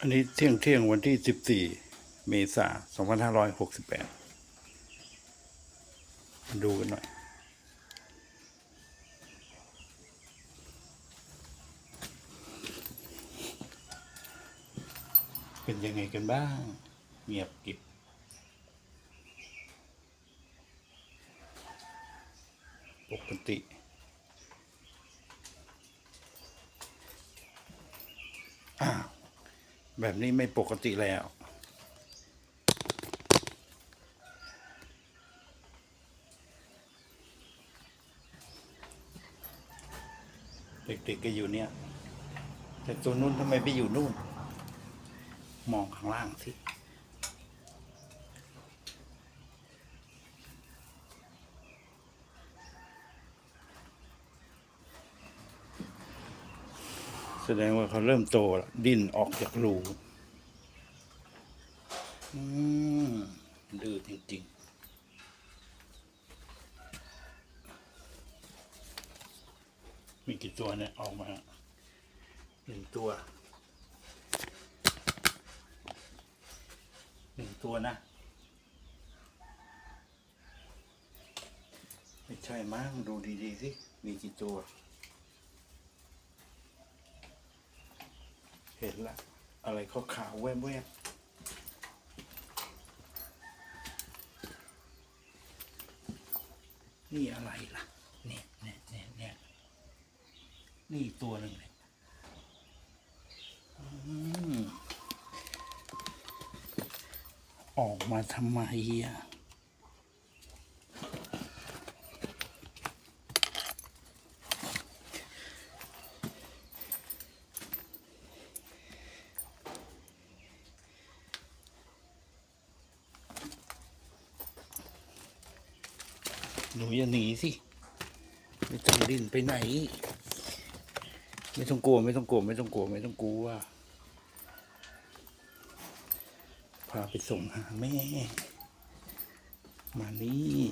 อันนี้เที่ยงเที่ยงวันที่สิบสี่เมษาสองพันห้าร้อยหกสิบแปดดูกันหน่อย เป็นยังไงกันบ้าง เงียบกริบปกติ อ้าว แบบนี้ไม่ปกติแล้ว เด็กๆก็อยู่เนี่ย แต่ตัวนู้นทำไมไปอยู่นู่น มองข้างล่างสิ แสดงว่าเขาเริ่มโตแล้วดิ้นออกจากรูอืมดื้อจริงๆมีกี่ตัวเนี่ย ออกมาหนึ่งตัวหนึ่งตัวนะ ไม่ใช่มั้งดูดี ๆ สิ มีกี่ตัว ห็นละ อะไรขาวๆแวบๆนี่อะไรล่ะ เนี่ยเนี่ยเนี่ยเนี่ยนี่ตัวหนึ่งเลยออกมาทำไมอะ หนูอย่าหนีสิไม่ต้องดิ้นไปไหน ไม่ต้องกลัวไม่ต้องกลัวไม่ต้องกลัวไม่ต้องกลัวพาไปส่งหาแม่มานี่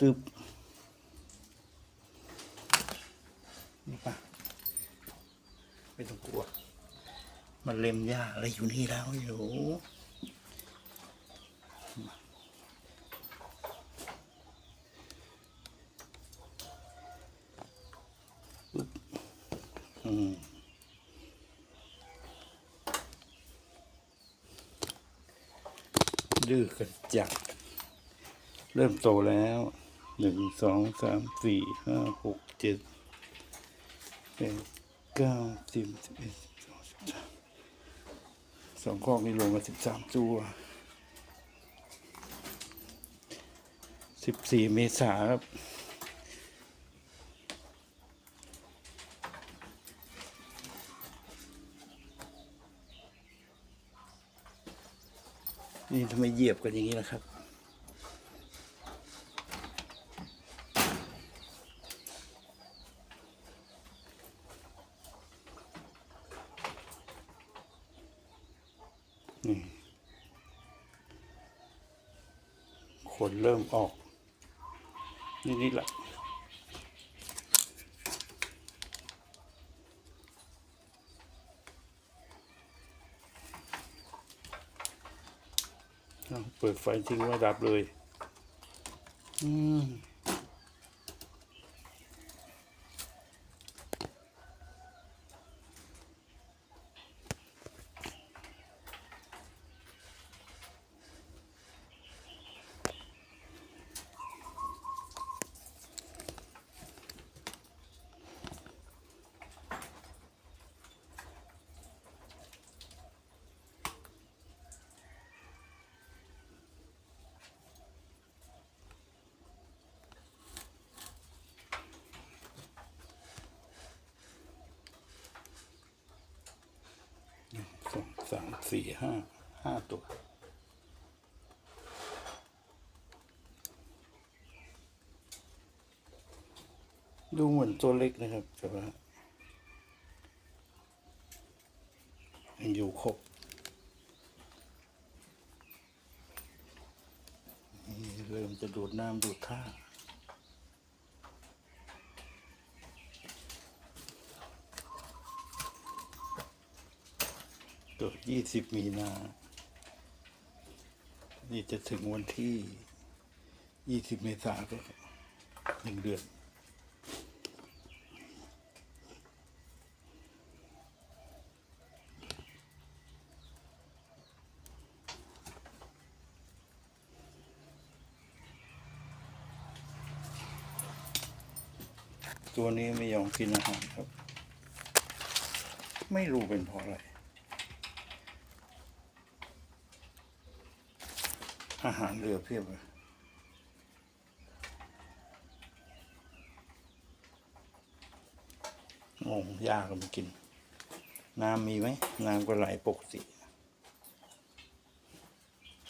ตึบนี่ปะไม่ต้องกลัว มันเล็มหญ้าอะไรอยู่นี่แล้วอยู่ อืม ดื้อกระจัดเริ่มโตแล้วหนึ่งสองสามสี่ห้าหกเจ็ดแปดเก้าสิบสิบเอ็ดสิบสองสิบสามสองข้อนี้ลงมาสิบสามตัวสิบสี่เมษาครับ นี่ทำไมเหยียบกันอย่างนี้ล่ะครับ นี่ขนเริ่มออก นี่นี่แหละ เปิดไฟทิ้งไว้ดับเลย อืม สองสามสี่ห้าห้าตัว ดูเหมือนตัวเล็กนะครับ แต่ว่ายังอยู่ครบเริ่มจะดูดน้ำดูดท่า อ เกิด ยี่สิบมีนา นี่จะถึงวันที่ยี่สิบเมษาก็หนึ่งเดือน ตัวนี้ไม่ยอมกินอาหารครับ ไม่รู้เป็นเพราะอะไร อาหารเหลือเพียบเลยงงยาก็ไม่กิน น้ำมีไหม น้ำก็ไหลปกติ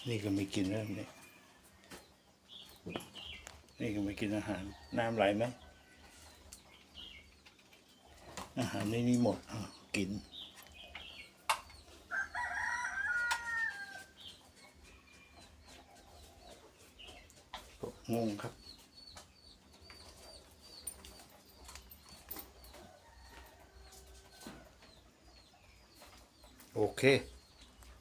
นี่ก็ไม่กินเริ่มเลยนี่ก็ไม่กินอาหาร น้ำไหลไหม อาหารในนี้หมดกิน งงครับ โอเค